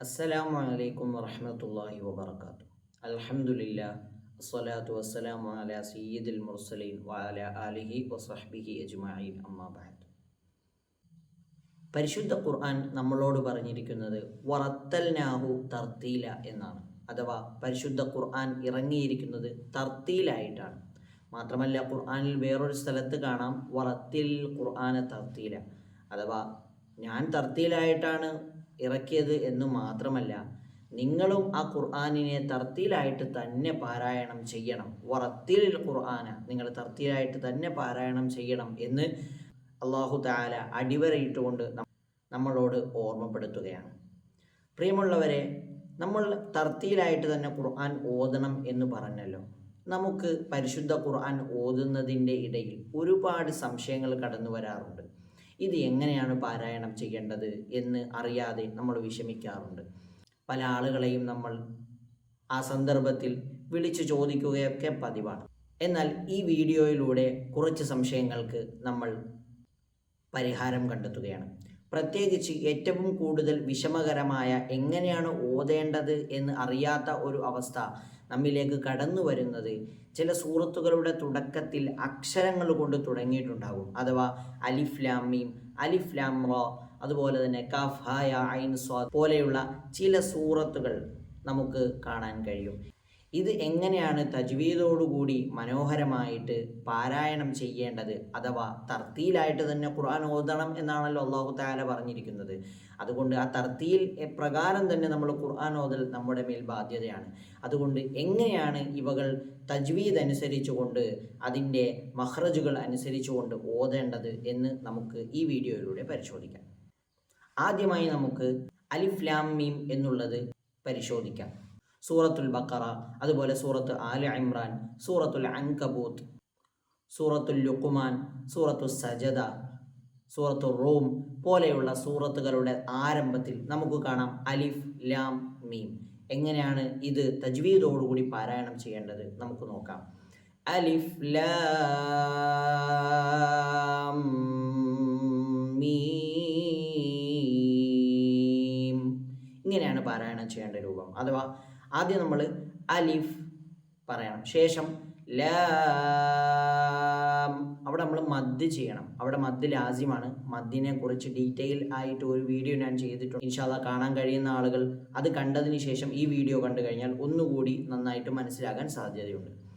അസ്സലാമു അലൈക്കും വറഹ്മത്തുള്ളാഹി വബറകാത്തു അൽഹംദുലില്ലാ അസ്സലാത്തു വസ്സലാമു അല സയ്യിദുൽ മുർസലീൻ വഅല ആലിഹി വസഹ്ബിഹി അജ്മഈൻ. അമ്മാ ബഅദ്. പരിശുദ്ധ ഖുർആൻ നമ്മളോട് പറഞ്ഞിരിക്കുന്നത് വറത്തൽനാഹു തർത്തീല എന്നാണ്. അഥവാ പരിശുദ്ധ ഖുർആൻ ഇറങ്ങിയിരിക്കുന്നത് തർത്തീലായിട്ടാണ്. മാത്രമല്ല ഖുർആനിൽ വേറൊരു സ്ഥലത്ത് കാണാം വറത്തിൽ ഖുർആന തർത്തീല. അഥവാ ഞാൻ തർത്തീലായിട്ടാണ് ഇറക്കിയത് എന്ന് മാത്രമല്ല നിങ്ങളും ആ ഖുർആാനിനെ തർത്തിയിലായിട്ട് തന്നെ പാരായണം ചെയ്യണം. വറത്തിൽ ഖുർആാന നിങ്ങൾ തർത്തിയിലായിട്ട് തന്നെ പാരായണം ചെയ്യണം എന്ന് അള്ളാഹു താല അടിവരയിട്ടുകൊണ്ട് നമ്മളോട് ഓർമ്മപ്പെടുത്തുകയാണ്. പ്രിയമുള്ളവരെ നമ്മൾ തർത്തിയിലായിട്ട് തന്നെ ഖുർആൻ ഓതണം എന്ന് പറഞ്ഞല്ലോ. നമുക്ക് പരിശുദ്ധ ഖുർആൻ ഓതുന്നതിന്റെ ഇടയിൽ ഒരുപാട് സംശയങ്ങൾ കടന്നു വരാറുണ്ട് ഇത് എങ്ങനെയാണ് പാരായണം ചെയ്യേണ്ടത് എന്ന് അറിയാതെ നമ്മൾ വിഷമിക്കാറുണ്ട്. പല ആളുകളെയും നമ്മൾ ആ സന്ദർഭത്തിൽ വിളിച്ചു ചോദിക്കുകയൊക്കെ പതിവാണ്. എന്നാൽ ഈ വീഡിയോയിലൂടെ കുറച്ച് സംശയങ്ങൾക്ക് നമ്മൾ പരിഹാരം കണ്ടെത്തുകയാണ്. പ്രത്യേകിച്ച് ഏറ്റവും കൂടുതൽ വിഷമകരമായ എങ്ങനെയാണ് ഓതേണ്ടത് എന്ന് അറിയാത്ത ഒരു അവസ്ഥ നമ്മിലേക്ക് കടന്നു വരുന്നത്. ചില സൂറത്തുകളുടെ തുടക്കത്തിൽ അക്ഷരങ്ങൾ കൊണ്ട് തുടങ്ങിയിട്ടുണ്ടാകും. അഥവാ അലിഫ് ലാം മീം അലിഫ് റോ അതുപോലെ തന്നെ കഫ് ഹായ ഐൻ സ്വാദ് പോലെയുള്ള ചില സൂറത്തുകൾ നമുക്ക് കാണാൻ കഴിയും. ഇത് എങ്ങനെയാണ് തജ്വീദോടുകൂടി മനോഹരമായിട്ട് പാരായണം ചെയ്യേണ്ടത് അഥവാ തർത്തിയിലായിട്ട് തന്നെ ഖുർആൻ ഓതണം എന്നാണല്ലോ അള്ളാഹു താല പറഞ്ഞിരിക്കുന്നത്. അതുകൊണ്ട് ആ തർത്തിയിൽ പ്രകാരം തന്നെ നമ്മൾ ഖുർആൻ ഓതൽ നമ്മുടെ മേൽ ബാധ്യതയാണ്. അതുകൊണ്ട് എങ്ങനെയാണ് ഇവകൾ തജ്വീദ് അനുസരിച്ചുകൊണ്ട് അതിന്റെ മഹ്റജുകൾ അനുസരിച്ചുകൊണ്ട് ഓതേണ്ടത് എന്ന് നമുക്ക് ഈ വീഡിയോയിലൂടെ പരിശോധിക്കാം. ആദ്യമായി നമുക്ക് അലിഫ് ലാം മീം എന്നുള്ളത് പരിശോധിക്കാം. സൂറത്തുൽ ബക്കറ അതുപോലെ സൂറത്ത് ആല ഇമ്രാൻ സൂറത്തുൽ അൻകബൂത്ത് സൂറത്തുൽ ലുക്കുമാൻ സൂറത്തു സജദ സൂറത്തു റൂം പോലെയുള്ള സൂറത്തുകളുടെ ആരംഭത്തിൽ നമുക്ക് കാണാം അലിഫ് ലാം മീം. എങ്ങനെയാണ് ഇത് തജ്വീദോടുകൂടി പാരായണം ചെയ്യേണ്ടത്? നമുക്ക് നോക്കാം. അലിഫ് ലാം മീം. ഇങ്ങനെയാണ് പാരായണം ചെയ്യേണ്ട രൂപം. അഥവാ ആദ്യം നമ്മൾ അലിഫ് പറയണം. ശേഷം ലാം അവിടെ നമ്മൾ മദ് ചെയ്യണം. അവിടെ മദ് ലാസിമാണ്. മദ്ദിനെ കുറിച്ച് ഡീറ്റെയിൽ ആയിട്ട് ഒരു വീഡിയോ ഞാൻ ചെയ്തിട്ടുണ്ട്. ഇൻഷാല്ല കാണാൻ കഴിയുന്ന ആളുകൾ അത് കണ്ടതിന് ശേഷം ഈ വീഡിയോ കണ്ടു കഴിഞ്ഞാൽ ഒന്നുകൂടി നന്നായിട്ട് മനസ്സിലാകാൻ സാധ്യതയുണ്ട്.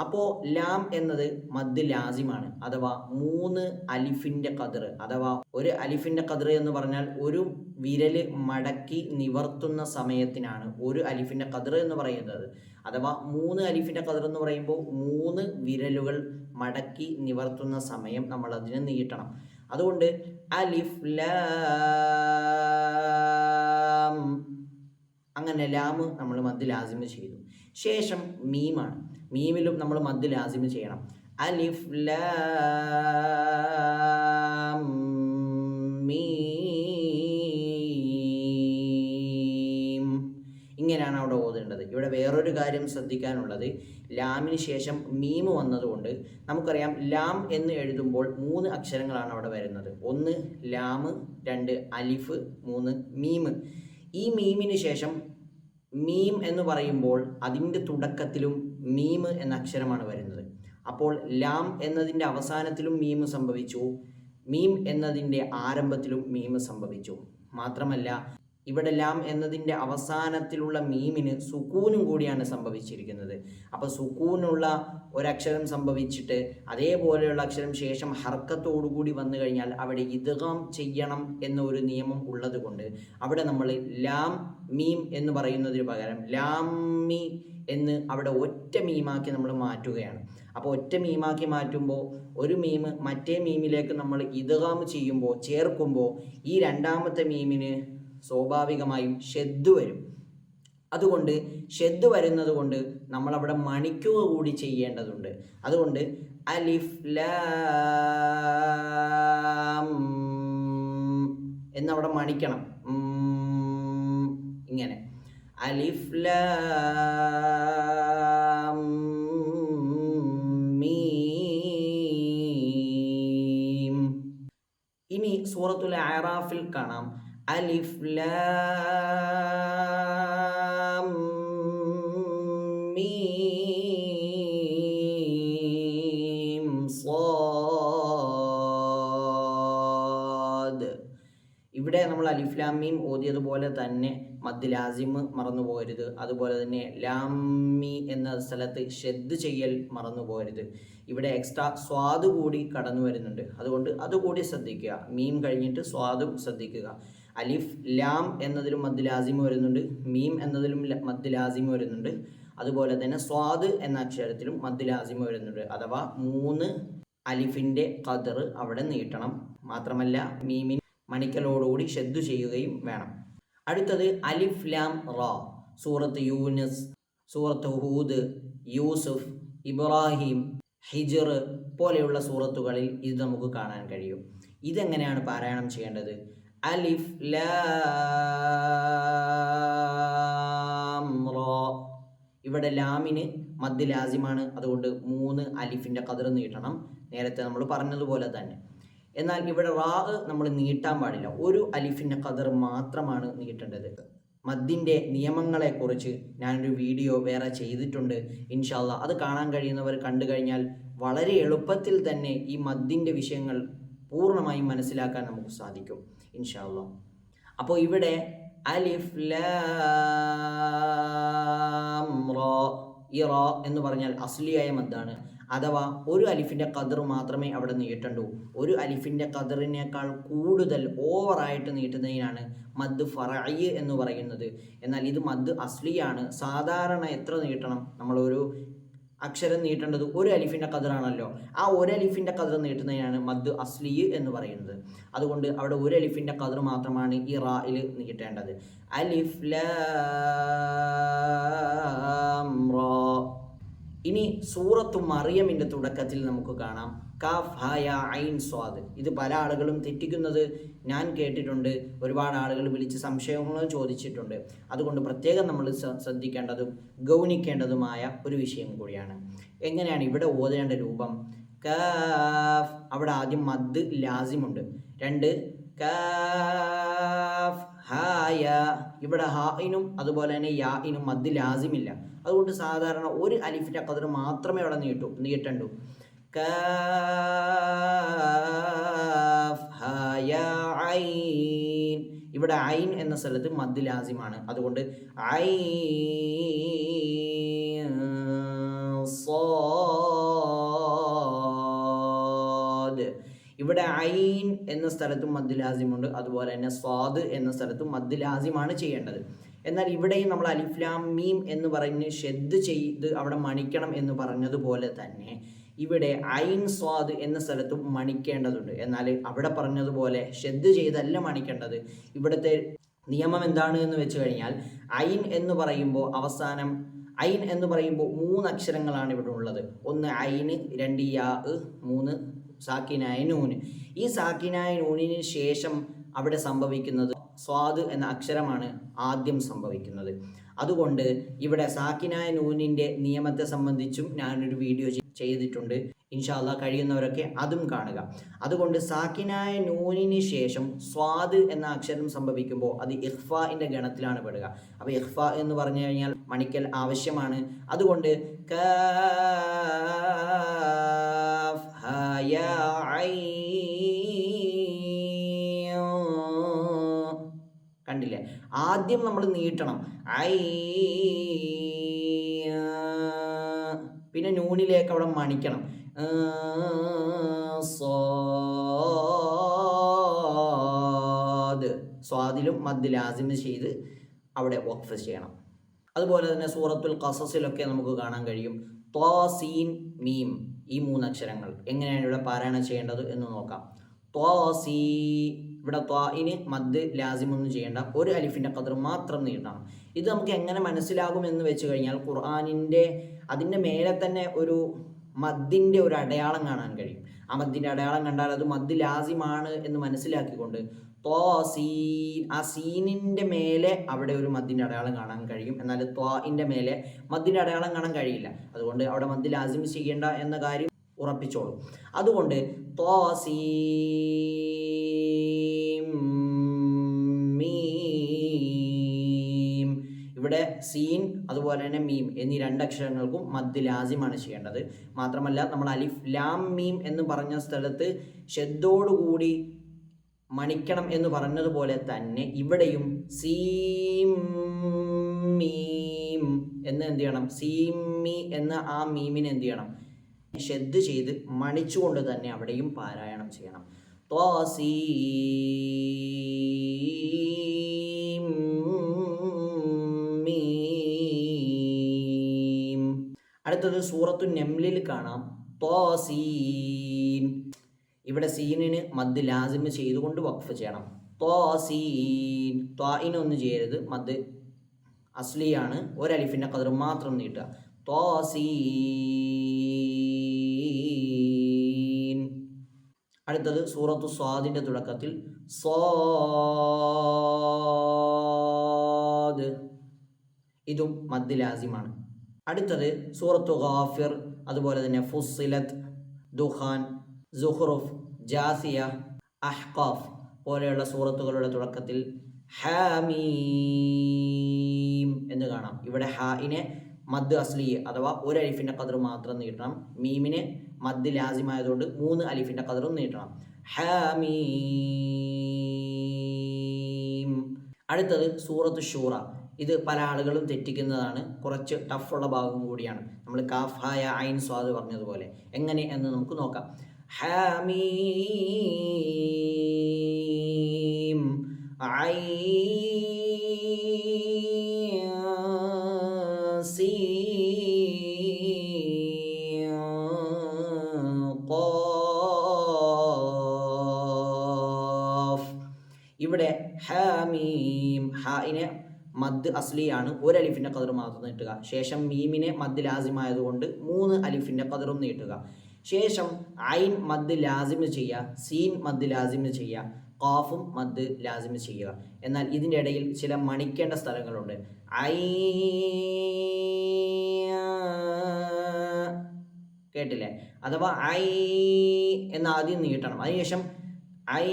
അപ്പോൾ ലാം എന്നത് മദ് ലാസിമാണ് അഥവാ മൂന്ന് അലിഫിന്റെ കതിർ അഥവാ ഒരു അലിഫിന്റെ കതിർ എന്ന് പറഞ്ഞാൽ ഒരു വിരൽ മടക്കി നിവർത്തുന്ന സമയത്തിനാണ് ഒരു അലിഫിന്റെ കതിർ എന്ന് പറയുന്നത്. അഥവാ മൂന്ന് അലിഫിന്റെ കതിർ എന്ന് പറയുമ്പോൾ മൂന്ന് വിരലുകൾ മടക്കി നിവർത്തുന്ന സമയം നമ്മൾ അതിനെ നീട്ടണം. അതുകൊണ്ട് അലിഫ് ലാം. അങ്ങനെ ലാമ് നമ്മൾ മദ് ലാസിമ് ചെയ്തു. ശേഷം മീമാണ്. മീമിലും നമ്മൾ മദ് ലാസിമ് ചെയ്യണം. അലിഫ് ലാം മീം. ഇങ്ങനെയാണ് അവിടെ ഓതേണ്ടത്. ഇവിടെ വേറൊരു കാര്യം ശ്രദ്ധിക്കാനുള്ളത്. ലാമിന് ശേഷം മീം വന്നതുകൊണ്ട് നമുക്കറിയാം ലാം എന്ന് എഴുതുമ്പോൾ മൂന്ന് അക്ഷരങ്ങളാണ് അവിടെ വരുന്നത്. ഒന്ന് ലാം രണ്ട് അലിഫ് മൂന്ന് മീം. ഈ മീമിന് ശേഷം മീം എന്ന് പറയുമ്പോൾ അതിന്റെ തുടക്കത്തിലും മീം എന്ന അക്ഷരമാണ് വരുന്നത്. അപ്പോൾ ലാം എന്നതിന്റെ അവസാനത്തിലും മീം സംഭവിച്ചു. മീം എന്നതിന്റെ ആരംഭത്തിലും മീം സംഭവിച്ചു. മാത്രമല്ല ഇവിടെ ലാം എന്നതിന്റെ അവസാനത്തിലുള്ള മീമിന് സുക്കൂനും കൂടിയാണ് സംഭവിച്ചിരിക്കുന്നത്. അപ്പോൾ സുക്കൂനുള്ള ഒരക്ഷരം സംഭവിച്ചിട്ട് അതേപോലെയുള്ള അക്ഷരം ശേഷം ഹർക്കത്തോടുകൂടി വന്നു കഴിഞ്ഞാൽ അവിടെ ഇദ്ഗാം ചെയ്യണം എന്ന ഒരു നിയമം ഉള്ളത് കൊണ്ട് അവിടെ നമ്മൾ ലാം മീം എന്ന് പറയുന്നതിന് പകരം ലാം മീ എന്ന് അവിടെ ഒറ്റ മീമാക്കി നമ്മൾ മാറ്റുകയാണ്. അപ്പോൾ ഒറ്റ മീമാക്കി മാറ്റുമ്പോൾ ഒരു മീം മറ്റേ മീമിലേക്ക് നമ്മൾ ഇദ്ഗാം ചെയ്യുമ്പോൾ ചേർക്കുമ്പോൾ ഈ രണ്ടാമത്തെ മീമിന് സ്വാഭാവികമായും ഷെദ് വരും. അതുകൊണ്ട് ഷെദ് വരുന്നത് കൊണ്ട് നമ്മളവിടെ മണിക്കുക കൂടി ചെയ്യേണ്ടതുണ്ട്. അതുകൊണ്ട് അലിഫ് ലാം എന്നവിടെ മണിക്കണം. ഇങ്ങനെ. അലിഫ് ഇനി സൂറത്തുൽ ആറാഫിൽ കാണാം. അലിഫ് ലാം മീം സ്വാദ് ഇവിടെ നമ്മൾ അലിഫ് ലാം മീം ഓതിയതുപോലെ തന്നെ മദ് ലാസിം മറന്നു പോകരുത് അതുപോലെ തന്നെ ലാമി എന്ന സ്ഥലത്ത് ഷെദ് ചെയ്യൽ മറന്നു പോകരുത് ഇവിടെ എക്സ്ട്രാ സ്വാദ് കൂടി കടന്നു വരുന്നുണ്ട് അതുകൊണ്ട് അതുകൂടി ശ്രദ്ധിക്കുക. മീം കഴിഞ്ഞിട്ട് സ്വാദും ശ്രദ്ധിക്കുക. അലിഫ് ലാം എന്നതിലും മദ് ലാസിമ വരുന്നുണ്ട് മീം എന്നതിലും മദ് ലാസിമ വരുന്നുണ്ട്. അതുപോലെ തന്നെ സ്വാദ് എന്ന അക്ഷരത്തിലും മദ് ലാസിമ വരുന്നുണ്ട്. അഥവാ മൂന്ന് അലിഫിന്റെ കതർ അവിടെ നീട്ടണം. മാത്രമല്ല മീമിൻ മണിക്കലോടുകൂടി ഷെദ്ദു ചെയ്യുകയും വേണം. അടുത്തത് അലിഫ് ലാം റ. സൂറത്ത് യൂനസ് സൂറത്ത് ഹൂദ് യൂസുഫ് ഇബ്രാഹിം ഹിജർ പോലെയുള്ള സൂറത്തുകളിൽ ഇത് നമുക്ക് കാണാൻ കഴിയും. ഇതെങ്ങനെയാണ് പാരായണം ചെയ്യേണ്ടത്? അലിഫ് റ ഇവിടെ ലാമിന് മദ് ലാസിമാണ്. അതുകൊണ്ട് മൂന്ന് അലിഫിന്റെ കതിർ നീട്ടണം. നേരത്തെ നമ്മൾ പറഞ്ഞതുപോലെ തന്നെ. എന്നാൽ ഇവിടെ റാ നമ്മൾ നീട്ടാൻ പാടില്ല. ഒരു അലിഫിന്റെ കതിർ മാത്രമാണ് നീട്ടേണ്ടത്. മദ്ദിന്റെ നിയമങ്ങളെക്കുറിച്ച് ഞാനൊരു വീഡിയോ വേറെ ചെയ്തിട്ടുണ്ട്. ഇൻഷാല്ല അത് കാണാൻ കഴിയുന്നവർ കണ്ടു കഴിഞ്ഞാൽ വളരെ എളുപ്പത്തിൽ തന്നെ ഈ മദ്ദിന്റെ വിഷയങ്ങൾ പൂർണമായും മനസ്സിലാക്കാൻ നമുക്ക് സാധിക്കും. ഇൻഷാല്ല അപ്പോൾ ഇവിടെ അലിഫ് ലോ ഈ റോ എന്ന് പറഞ്ഞാൽ അസ്ലിയായ മദ്ദാണ്. അഥവാ ഒരു അലിഫിന്റെ കതിർ മാത്രമേ അവിടെ നീട്ടണ്ടൂ. ഒരു അലിഫിന്റെ കതിറിനേക്കാൾ കൂടുതൽ ഓവറായിട്ട് നീട്ടുന്നതിനാണ് മദ് ഫറായി എന്ന് പറയുന്നത്. എന്നാൽ ഇത് മദ് അസ്ലിയാണ്. സാധാരണ എത്ര നീട്ടണം? നമ്മളൊരു അക്ഷരം നീട്ടേണ്ടത് ഒരു അലിഫിന്റെ കതിറാണല്ലോ ആ ഒരു അലിഫിന്റെ കതിർ നീട്ടുന്നതിനാണ് മദ് അസ്ലി എന്ന് പറയുന്നത്. അതുകൊണ്ട് അവിടെ ഒരു അലിഫിന്റെ കതിർ മാത്രമാണ് ഈ റായിൽ നീട്ടേണ്ടത്. അലിഫ് ലാം റാ ഇനി സൂറത്തു മറിയമിന്റെ തുടക്കത്തിൽ നമുക്ക് കാണാം. കാഫ് ഹായ ഐൻ സ്വാദ്. ഇത് പല ആളുകളും തെറ്റിക്കുന്നത് ഞാൻ കേട്ടിട്ടുണ്ട്. ഒരുപാട് ആളുകൾ വിളിച്ച് സംശയങ്ങൾ ചോദിച്ചിട്ടുണ്ട്. അതുകൊണ്ട് പ്രത്യേകം നമ്മൾ ശ്ര- ശ്രദ്ധിക്കേണ്ടതും ഗൗനിക്കേണ്ടതുമായ ഒരു വിഷയം കൂടിയാണ്. എങ്ങനെയാണ് ഇവിടെ ഓതേണ്ട രൂപം? കാഫ് അവിടെ ആദ്യം മദ് ലാസിമുണ്ട്. രണ്ട് കാഫ് ഹായ. ഇവിടെ ഹായിനും അതുപോലെ തന്നെ യാഇനും മദ് ലാസിമില്ല. അതുകൊണ്ട് സാധാരണ ഒരു അലിഫിന്റെ കതിർ മാത്രമേ അവിടെ നീട്ടൂ നീട്ടണ്ടൂ. ഇവിടെ ഐൻ എന്ന സ്ഥലത്ത് മദ് ലാസിമാണ്. അതുകൊണ്ട് ഐ സ്വാദ് ഇവിടെ ഐൻ എന്ന സ്ഥലത്തും മദ്ദുലാസിമുണ്ട്. അതുപോലെ തന്നെ സ്വാദ് എന്ന സ്ഥലത്തും മദ്ദുലാസിമാണ് ചെയ്യേണ്ടത്. എന്നാൽ ഇവിടെയും നമ്മൾ അലിഫ്ലാം മീം എന്ന് പറഞ്ഞ് ഷെദ് ചെയ്ത് അവിടെ മണിക്കണം എന്ന് പറഞ്ഞതുപോലെ തന്നെ ഇവിടെ ഐൻ സ്വാദ് എന്ന സ്ഥലത്തും മണിക്കേണ്ടതുണ്ട്. എന്നാൽ അവിടെ പറഞ്ഞതുപോലെ ഷെദ് ചെയ്തല്ല മണിക്കേണ്ടത്. ഇവിടുത്തെ നിയമം എന്താണ് എന്ന് വെച്ച് കഴിഞ്ഞാൽ ഐൻ എന്ന് പറയുമ്പോൾ അവസാനം ഐൻ എന്ന് പറയുമ്പോൾ മൂന്ന് അക്ഷരങ്ങളാണ് ഇവിടെ ഉള്ളത്. ഒന്ന് ഐന് രണ്ട് യാ മൂന്ന് സാക്കിനായ നൂന്. ഈ സാക്കിനായ നൂനിന് ശേഷം അവിടെ സംഭവിക്കുന്നത് സ്വാദ് എന്ന അക്ഷരമാണ് ആദ്യം സംഭവിക്കുന്നത്. അതുകൊണ്ട് ഇവിടെ സാക്കിനായ നൂനിന്റെ നിയമത്തെ സംബന്ധിച്ചും ഞാനൊരു വീഡിയോ ചെയ്- ചെയ്തിട്ടുണ്ട്. ഇൻഷാല്ല കഴിയുന്നവരൊക്കെ അതും കാണുക. അതുകൊണ്ട് സാക്കിനായ നൂനിന് ശേഷം സ്വാദ് എന്ന അക്ഷരം സംഭവിക്കുമ്പോൾ അത് ഇഹ്ഫാന്റെ ഗണത്തിലാണ് പെടുക. അപ്പോൾ ഇഹ്ഫ എന്ന് പറഞ്ഞു കഴിഞ്ഞാൽ മണിക്കൽ ആവശ്യമാണ്. അതുകൊണ്ട് കാഫ് ആദ്യം നമ്മൾ നീട്ടണം. ഐ പിന്നെ നൂണിലേക്ക് അവിടെ മണിക്കണം. സ്വാദ് സ്വാദിലും മദ്യ ലാസിമ ചെയ്ത് അവിടെ വഖഫ് ചെയ്യണം. അതുപോലെ തന്നെ സൂറത്തുൽ കസസിലൊക്കെ നമുക്ക് കാണാൻ കഴിയും. ത്വാ സീൻ മീം ഈ മൂന്നക്ഷരങ്ങൾ. എങ്ങനെയാണ് ഇവിടെ പാരായണം ചെയ്യേണ്ടത് എന്ന് നോക്കാം. ത്വാ സീ ഇവിടെ ത്വാഇന് മദ് ലാസിമൊന്നും ചെയ്യേണ്ട. ഒരു അലിഫിന്റെ കദർ മാത്രം നീട്ടണം. ഇത് നമുക്ക് എങ്ങനെ മനസ്സിലാകും എന്ന് വെച്ച് കഴിഞ്ഞാൽ ഖുർആാനിന്റെ അതിന്റെ മേലെ തന്നെ ഒരു മദ്ദിന്റെ ഒരു അടയാളം കാണാൻ കഴിയും. ആ മദ്ദിന്റെ അടയാളം കണ്ടാൽ അത് മദ് ലാസിമാണ് എന്ന് മനസ്സിലാക്കിക്കൊണ്ട് ത്വാ സീൻ ആ സീനിന്റെ മേലെ അവിടെ ഒരു മദ്ദിന്റെ അടയാളം കാണാൻ കഴിയും. എന്നാൽ ത്വാഇന്റെ മേലെ മദ്ദിന്റെ അടയാളം കാണാൻ കഴിയില്ല. അതുകൊണ്ട് അവിടെ മദ് ലാസിം ചെയ്യേണ്ട എന്ന കാര്യം ഉറപ്പിച്ചോളൂ. അതുകൊണ്ട് ത്വാ സീം ഇവിടെ സീൻ അതുപോലെ തന്നെ മീം എന്നീ രണ്ട് അക്ഷരങ്ങൾക്കും മദ് ലാസിമാണ് ചെയ്യേണ്ടത്. മാത്രമല്ല നമ്മൾ അലിഫ് ലാം മീം എന്ന് പറഞ്ഞ സ്ഥലത്ത് ഷെദ്ദോടുകൂടി മണിക്കണം എന്ന് പറഞ്ഞതുപോലെ തന്നെ ഇവിടെയും സീം മീം എന്ന് എന്ത് ചെയ്യണം? സീമി എന്ന ആ മീമിനെ എന്ത് ചെയ്യണം? ഷെദ് ചെയ്ത് മണിച്ചുകൊണ്ട് തന്നെ അവിടെയും പാരായണം ചെയ്യണം. ത്വാസീം അടുത്തത് സൂറത്തു നെംലിൽ കാണാം. ത്വാസീൻ. ഇവിടെ സീനിന് മദ് ലാസിമ് ചെയ്തുകൊണ്ട് വഖഫ് ചെയ്യണം. ത്വാസീൻ. ത്വായിനൊന്നും ചെയ്യരുത്. മദ് അസ്ലിയാണ്. ഒരലിഫിന്റെ കതിർ മാത്രം നീട്ടുക. ത്വാസീൻ. അടുത്തത് സൂറത്തു സ്വാദിന്റെ തുടക്കത്തിൽ സ്വാദ്. ഇതും മദ് ലാസിമാണ്. അടുത്തത് സൂറത്തു ഗാഫിർ അതുപോലെ തന്നെ ഫുസിലത്ത് ദുഖാൻ സുഹ്റുഫ് ജാസിയ അഹ്ഖാഫ് പോലെയുള്ള സൂറത്തുകളുടെ തുടക്കത്തിൽ ഹാമീം എന്ന് കാണാം. ഇവിടെ ഹാഇനെ മദ് അസ്ലി അഥവാ ഒരു അലിഫിന്റെ കതിർ മാത്രം നീട്ടണം. മീമിനെ മദ് ലാസിമായതുകൊണ്ട് മൂന്ന് അലിഫിന്റെ കതിറും നീട്ടണം. ഹാമീം. അടുത്തത് സൂറത്ത് ഷൂറ ഇത് പല ആളുകളും തെറ്റിക്കുന്നതാണ്. കുറച്ച് ടഫുള്ള ഭാഗം കൂടിയാണ്. നമ്മൾ കാഫ് ഹായ ഐൻ സ്വാദ് പറഞ്ഞതുപോലെ. എങ്ങനെ എന്ന് നമുക്ക് നോക്കാം. ഹാമീം ഐ ഖാഫ് ഇവിടെ ഹാമീം മദ് അസ്ലിയാണ് ഒരു അലിഫിന്റെ കതിർ മാത്രം നീട്ടുക. ശേഷം മീമിനെ മദ് ലാസിമായതുകൊണ്ട് മൂന്ന് അലിഫിന്റെ കതിറും നീട്ടുക. ശേഷം ഐൻ മദ് ലാസിമ് ചെയ്യുക സീൻ മദ് ലാസിമ് ചെയ്യുക ഖാഫും മദ് ലാസിമ് ചെയ്യുക. എന്നാൽ ഇതിന്റെ ഇടയിൽ ചില മണിക്കേണ്ട സ്ഥലങ്ങളുണ്ട്. ഐ കേട്ടില്ലേ? അഥവാ ഐ എന്ന് ആദ്യം നീട്ടണം. അതിനുശേഷം ഐ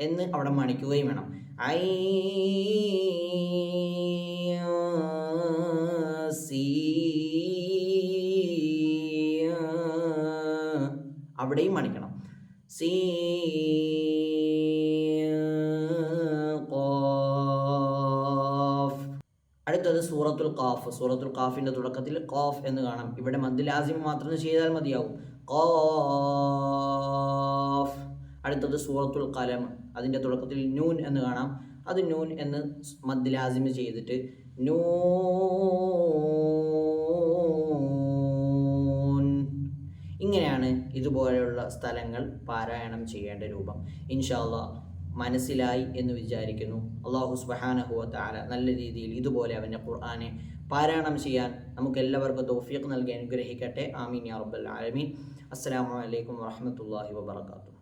എന്ന് അവിടെ മണിക്കുകയും വേണം. ഐ സി അവിടെയും മണിക്കണം. സീ അടുത്തത് സൂറത്തുൽ ഖാഫ്. സൂറത്തുൽ ഖാഫിന്റെ തുടക്കത്തിൽ ഖാഫ് എന്ന് കാണാം. ഇവിടെ മദ് ലാസിം മാത്രം ചെയ്താൽ മതിയാവും. ഖാഫ് അടുത്തത് സൂറത്തുൽ കലം. അതിന്റെ തുടക്കത്തിൽ നൂൻ എന്ന് കാണാം. അത് നൂൻ എന്ന് മദ്ദലാസിം ചെയ്തിട്ട് നൂൻ ഇങ്ങനെയാണ് ഇതുപോലെയുള്ള സ്ഥലങ്ങൾ പാരായണം ചെയ്യേണ്ട രൂപം. ഇൻഷാല്ല മനസ്സിലായി എന്ന് വിചാരിക്കുന്നു. അള്ളാഹു സുബഹാനഹുവ താല നല്ല രീതിയിൽ ഇതുപോലെ അവന്റെ ഖുർആാനെ പാരായണം ചെയ്യാൻ നമുക്ക് എല്ലാവർക്കും തൗഫീഖ് നൽകി അനുഗ്രഹിക്കട്ടെ. ആമീൻ യാ റബ്ബൽ ആലമീൻ. അസ്സലാമു അലൈക്കും വറഹ്മത്തുള്ളാഹി വബറകാതുഹു.